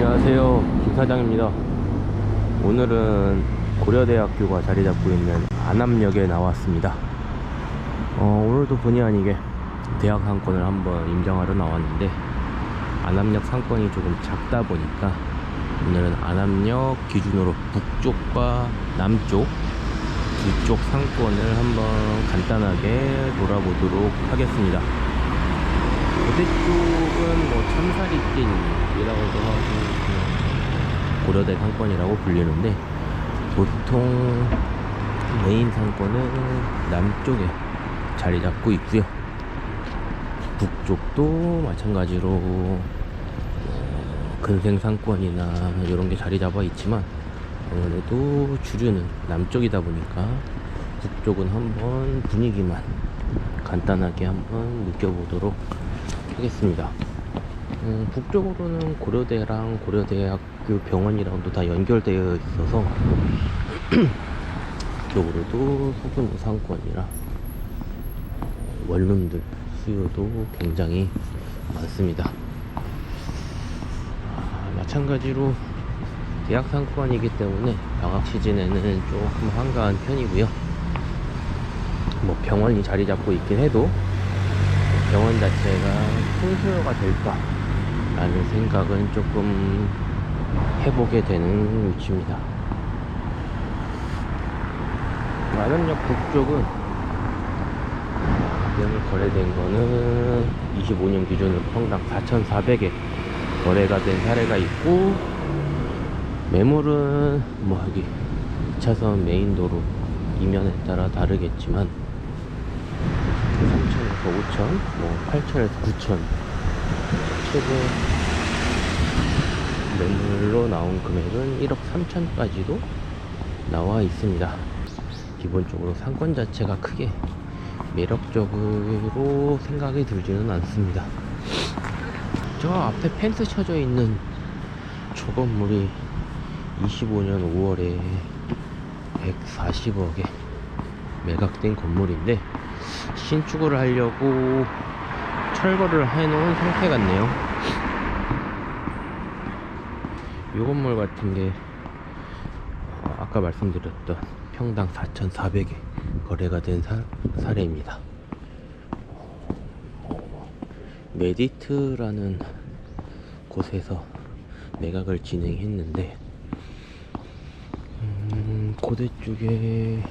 안녕하세요. 김사장입니다. 오늘은 고려대학교가 자리 잡고 있는 안암역에 나왔습니다. 어, 오늘도 본의 아니게 대학 상권을 한번 임장하러 나왔는데 안암역 상권이 조금 작다 보니까 오늘은 안암역 기준으로 북쪽과 남쪽 두 쪽 상권을 한번 간단하게 돌아보도록 하겠습니다. 고대 쪽은 뭐 참사리길 이라고도 하고 그냥 고려대 상권이라고 불리는데 보통 메인 상권은 남쪽에 자리 잡고 있고요 북쪽도 마찬가지로 어, 근생 상권이나 이런 게 자리 잡아 있지만 아무래도 주류는 남쪽이다 보니까 북쪽은 한번 분위기만 간단하게 한번 느껴보도록 하겠습니다. 음, 북쪽으로는 고려대랑 고려대학교 병원이랑도 다 연결되어 있어서 쪽으로도 소규모 상권이라 원룸들 수요도 굉장히 많습니다. 아, 마찬가지로 대학 상권이기 때문에 방학 시즌에는 조금 한가한 편이고요. 뭐 병원이 자리 잡고 있긴 해도 병원 자체가 풍수요가 될까 라는 생각은 조금 해보게 되는 위치입니다. 마련역 북쪽은 가격을 거래된 거는 25년 기준으로 평당 4,400에 거래가 된 사례가 있고 매물은 뭐 여기 2차선 메인 도로 이면에 따라 다르겠지만 3천에서 5천, 뭐 8천에서 9천 최고 매물로 나온 금액은 1억 3천까지도 나와 있습니다. 기본적으로 상권 자체가 크게 매력적으로 생각이 들지는 않습니다. 저 앞에 펜스 쳐져 있는 저 건물이 25년 5월에 140억에 매각된 건물인데 신축을 하려고 철거를 해놓은 상태 같네요. 이 건물 같은 게 어, 아까 말씀드렸던 평당 4,400에 거래가 된 사, 사례입니다. 어, 메디트라는 곳에서 매각을 진행했는데 음, 고대 쪽에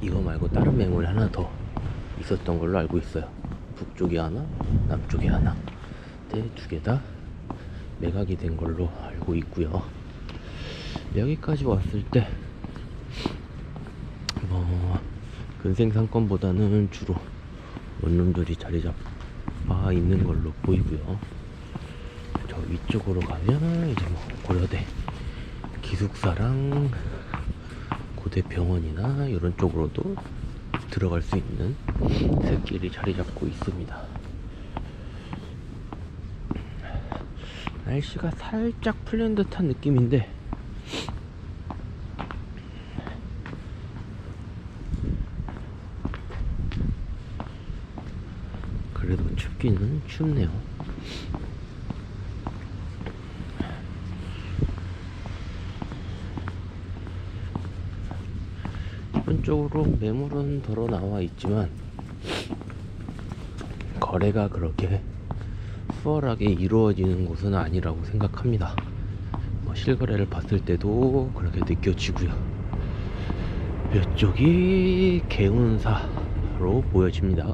이거 말고 다른 매물이 하나 더 있었던 걸로 알고 있어요. 북쪽에 하나, 남쪽에 하나. 네, 두개 다 매각이 된 걸로 알고 있고요. 여기까지 왔을 때, 뭐, 근생 상권보다는 주로 원룸들이 자리 잡아 있는 걸로 보이고요. 저 위쪽으로 가면 이제 뭐 고려대 기숙사랑 고대 병원이나 이런 쪽으로도 들어갈 수 있는 샛길이 자리 잡고 있습니다. 날씨가 살짝 풀린 듯한 느낌인데 그래도 춥기는 춥네요. 기본적으로 매물은 덜어 나와 있지만 거래가 그렇게 수월하게 이루어지는 곳은 아니라고 생각합니다. 뭐 실거래를 봤을 때도 그렇게 느껴지고요. 이쪽이 개운사로 보여집니다.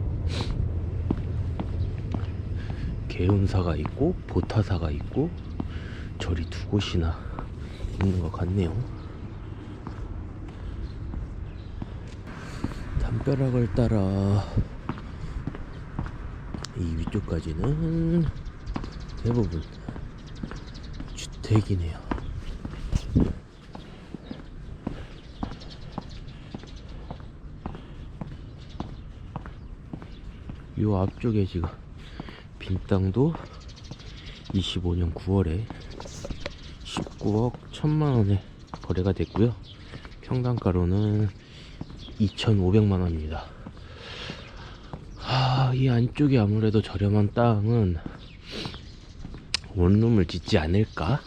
개운사가 있고 보타사가 있고 절이 두 곳이나 있는 것 같네요. 담벼락을 따라 이 위쪽까지는 대부분 주택이네요. 요 앞쪽에 지금 빈 땅도 25년 9월에 19억 1천만 원에 거래가 됐고요. 평당가로는 2,500만 원입니다. 아, 이 안쪽이 아무래도 저렴한 땅은 원룸을 짓지 않을까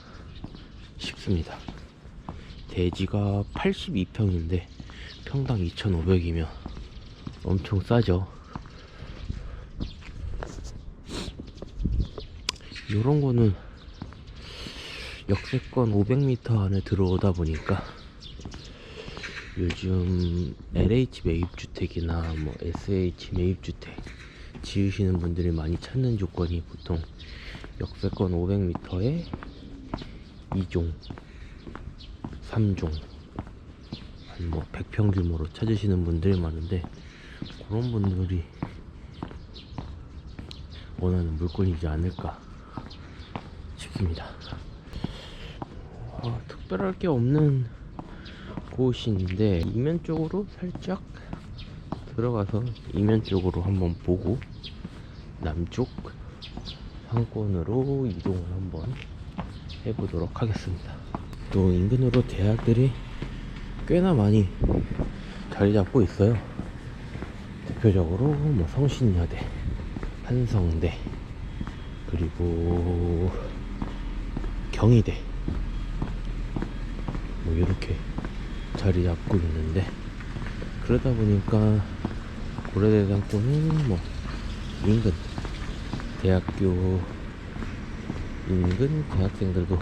싶습니다. 대지가 82평인데 평당 2,500이면 엄청 싸죠. 요런 거는 역세권 500m 안에 들어오다 보니까 요즘 LH 매입주택이나 뭐 SH 매입주택 지으시는 분들이 많이 찾는 조건이 보통 역세권 500m에 2종, 3종, 한뭐 100평 규모로 찾으시는 분들이 많은데 그런 분들이 원하는 물건이지 않을까 싶습니다. 어, 특별할 게 없는 곳인데 이면 쪽으로 살짝 들어가서 이면 쪽으로 한번 보고 남쪽 상권으로 이동을 한번 해보도록 하겠습니다. 또 인근으로 대학들이 꽤나 많이 자리 잡고 있어요. 대표적으로 뭐 성신여대, 한성대, 그리고 경희대 뭐 이렇게 자리 잡고 있는데 그러다 보니까 고려대 상권은 뭐 인근 대학교 인근 대학생들도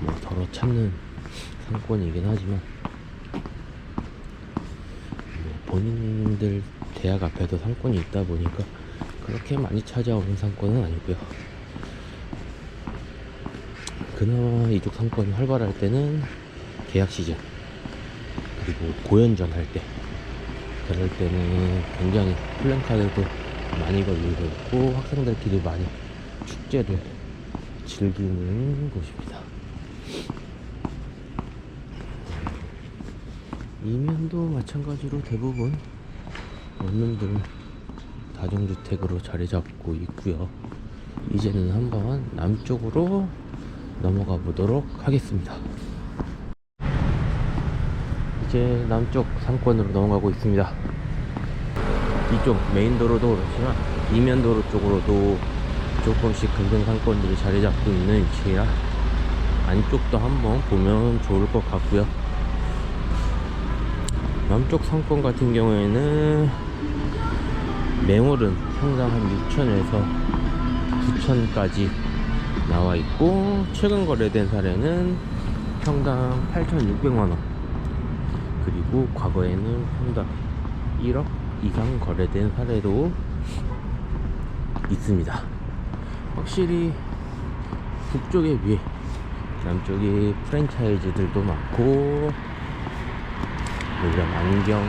뭐 덜어 찾는 상권이긴 하지만 뭐 본인들 대학 앞에도 상권이 있다 보니까 그렇게 많이 찾아오는 상권은 아니고요. 그나마 이쪽 상권이 활발할 때는 계약 시즌 그리고 고연전 할 때 그럴 때는 굉장히 플랜카드도 많이 걸리고 있고 학생들끼리 많이 축제를 즐기는 곳입니다. 이면도 마찬가지로 대부분 원룸들은 다중주택으로 자리 잡고 있고요. 이제는 한번 남쪽으로 넘어가 보도록 하겠습니다. 이제 남쪽 상권으로 넘어가고 있습니다. 이쪽 메인 도로도 그렇지만 이면 도로 쪽으로도 조금씩 금등 상권들이 자리 잡고 있는 위치라 안쪽도 한번 보면 좋을 것 같고요. 남쪽 상권 같은 경우에는 매물은 평당 한 6천에서 9천까지 나와 있고 최근 거래된 사례는 평당 8,600만 원 그리고 과거에는 평당 1억 이상 거래된 사례도 있습니다. 확실히 북쪽에 비해 남쪽이 프랜차이즈들도 많고 물론 안경,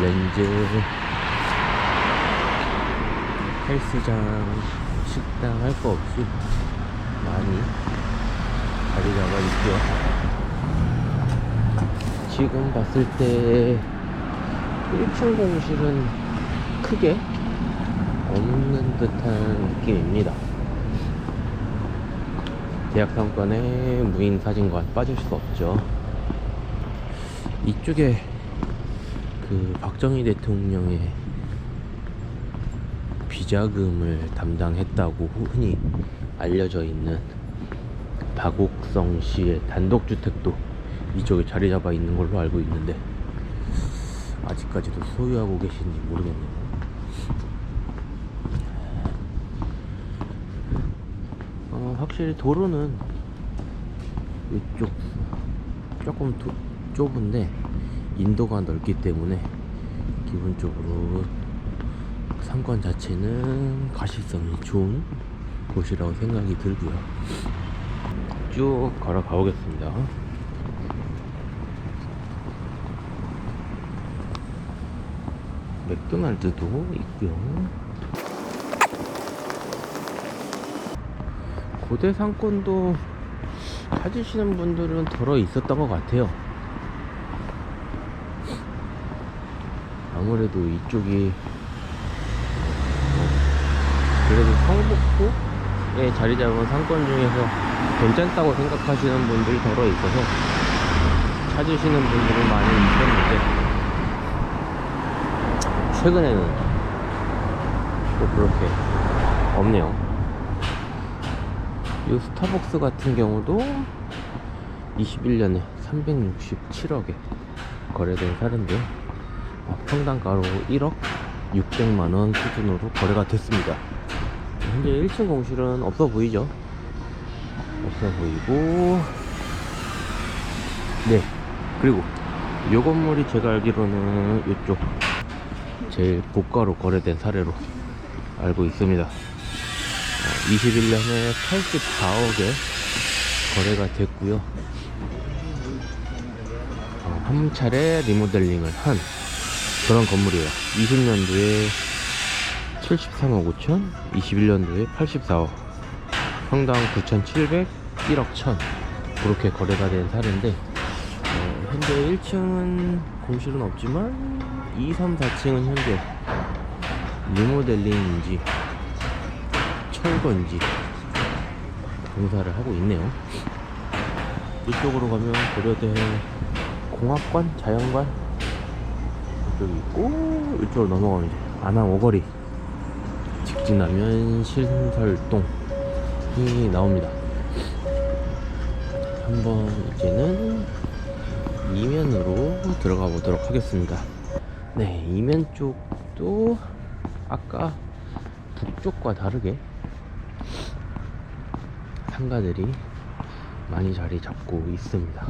렌즈, 헬스장, 식당 할 거 없이 많이 자리 잡아 있고요. 지금 봤을 때 1층 공실은 크게 없는 듯한 느낌입니다. 대학 상권에 무인 사진관 빠질 수 없죠. 이쪽에 그 박정희 대통령의 비자금을 담당했다고 흔히 알려져 있는 박옥성 씨의 단독주택도 이쪽에 자리 잡아 있는 걸로 알고 있는데 아직까지도 소유하고 계신지 모르겠네요. 어, 확실히 도로는 이쪽 조금 도, 좁은데 인도가 넓기 때문에 기본적으로 상권 자체는 가시성이 좋은 곳이라고 생각이 들고요. 쭉 걸어 가보겠습니다. 맥도날드도 있고요. 고대 상권도 찾으시는 분들은 덜어 있었던 것 같아요. 아무래도 이쪽이 어, 그래도 성북구에 자리 잡은 상권 중에서 괜찮다고 생각하시는 분들이 덜어 있어서 찾으시는 분들이 많이 있었는데 최근에는 또 그렇게 없네요. 이 스타벅스 같은 경우도 21년에 367억에 거래된 사례인데요. 어, 평당가로 1억 600만원 수준으로 거래가 됐습니다. 현재 1층 공실은 없어 보이죠? 없어 보이고, 네. 그리고 요 건물이 제가 알기로는 이쪽 제일 고가로 거래된 사례로 알고 있습니다. 21년에 84억에 거래가 됐고요. 어, 한 차례 리모델링을 한 그런 건물이에요. 20년도에 73억 5천, 21년도에 84억, 평당 9,700, 1억 1천 그렇게 거래가 된 사례인데 어, 현재 1층은 공실은 없지만 2, 3, 4층 은 현재 리모델링인지 철거인지 공사를 하고 있네요. 이쪽으로 가면 고려대 공학관, 자연관 이쪽이 있고 이쪽으로 넘어가면 이제 안암 오거리 직진하면 신설동이 나옵니다. 한번 이제는 이면으로 들어가 보도록 하겠습니다. 네, 이면 쪽도 아까 북쪽과 다르게 상가들이 많이 자리 잡고 있습니다.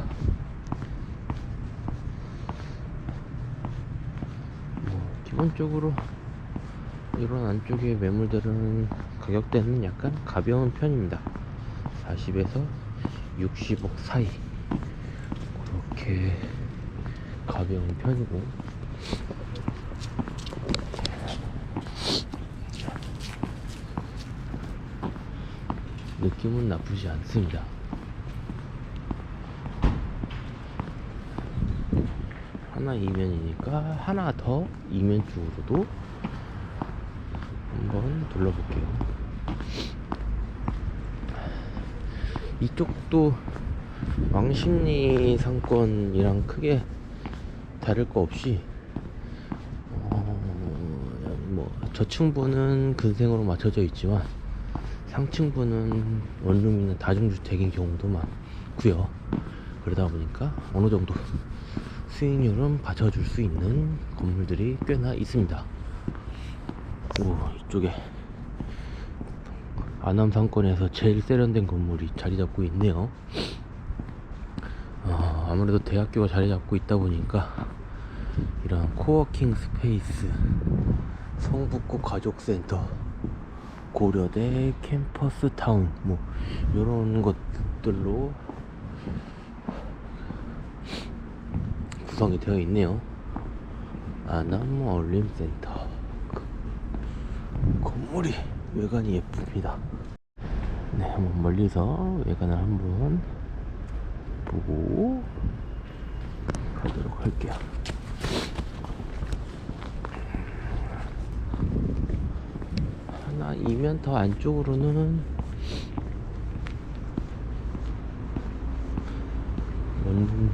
뭐 기본적으로 이런 안쪽의 매물들은 가격대는 약간 가벼운 편입니다. 40에서 60억 사이 그렇게 가벼운 편이고 느낌은 나쁘지 않습니다. 하나 이면이니까 하나 더 이면 쪽으로도 한번 둘러볼게요. 이쪽도 왕십리 상권이랑 크게 다를 거 없이 어, 뭐 저층부는 근생으로 맞춰져 있지만 상층부는 원룸이나 다중주택인 경우도 많고요. 그러다 보니까 어느 정도 수익률은 받쳐줄 수 있는 건물들이 꽤나 있습니다. 오, 이쪽에 아남 상권에서 제일 세련된 건물이 자리 잡고 있네요. 어, 아무래도 대학교가 자리 잡고 있다 보니까 이런 코워킹 스페이스, 성북구 가족센터, 고려대 캠퍼스 타운 뭐 이런 것들로 구성이 되어 있네요. 아남 어울림센터 건물이 외관이 예쁩니다. 네, 한번 멀리서 외관을 한번 보고 가도록 할게요. 이면 더 안쪽으로는 원룸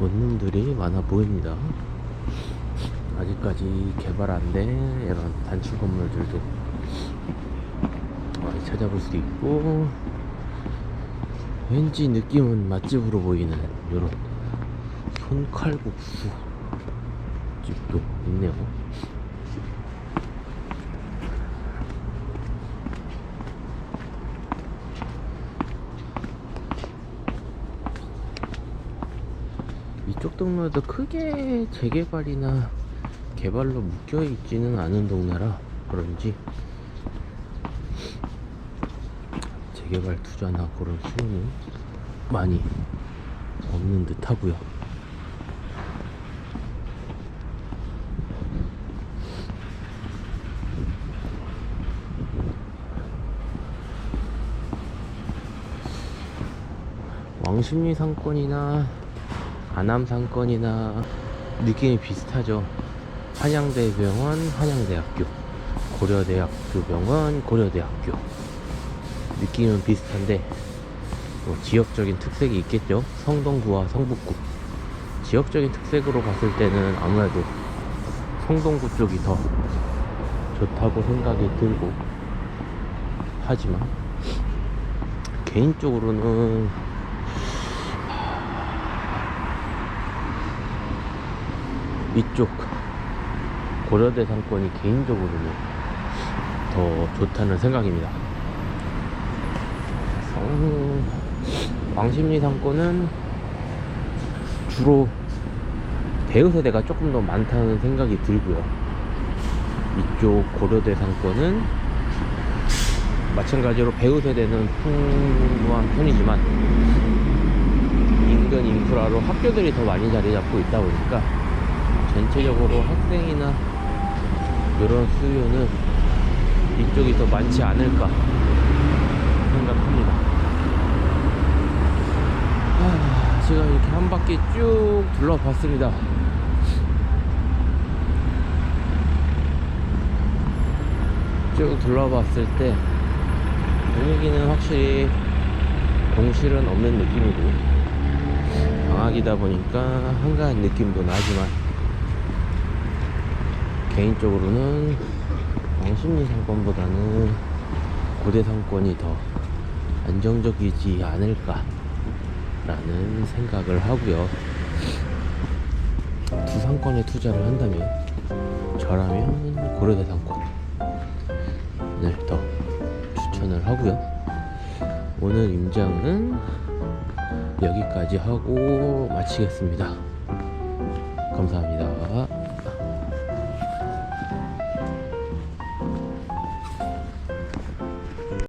원룸들이 많아 보입니다. 아직까지 개발 안 된 이런 단층 건물들도 많이 찾아볼 수 있고 왠지 느낌은 맛집으로 보이는 이런 손칼국수 집도 있네요. 이쪽 동네도 크게 재개발이나 개발로 묶여 있지는 않은 동네라 그런지 재개발 투자나 그런 수요는 많이 없는 듯 하고요. 왕십리 상권이나 아남 상권이나 느낌이 비슷하죠. 한양대 병원, 한양대학교, 고려대학교 병원, 고려대학교. 느낌은 비슷한데, 뭐 지역적인 특색이 있겠죠. 성동구와 성북구. 지역적인 특색으로 봤을 때는 아무래도 성동구 쪽이 더 좋다고 생각이 들고, 하지만, 개인적으로는 이쪽 고려대 상권이 개인적으로는 더 좋다는 생각입니다. 성... 왕십리 상권은 주로 대여세대가 조금 더 많다는 생각이 들고요. 이쪽 고려대 상권은 마찬가지로 배우 세대는 풍부한 편이지만 인근 인프라로 학교들이 더 많이 자리 잡고 있다 보니까 전체적으로 학생이나 이런 수요는 이쪽이 더 많지 않을까 생각합니다. 아, 제가 이렇게 한 바퀴 쭉 둘러봤습니다. 쭉 둘러봤을 때 분위기는 확실히 동실은 없는 느낌이고 방학이다 보니까 한가한 느낌도 나지만 개인적으로는 왕십리 상권보다는 고대 상권이 더 안정적이지 않을까 라는 생각을 하고요. 두 상권에 투자를 한다면 저라면 고려대 상권을 더 추천을 하고요. 오늘 임장은 여기까지 하고 마치겠습니다. 감사합니다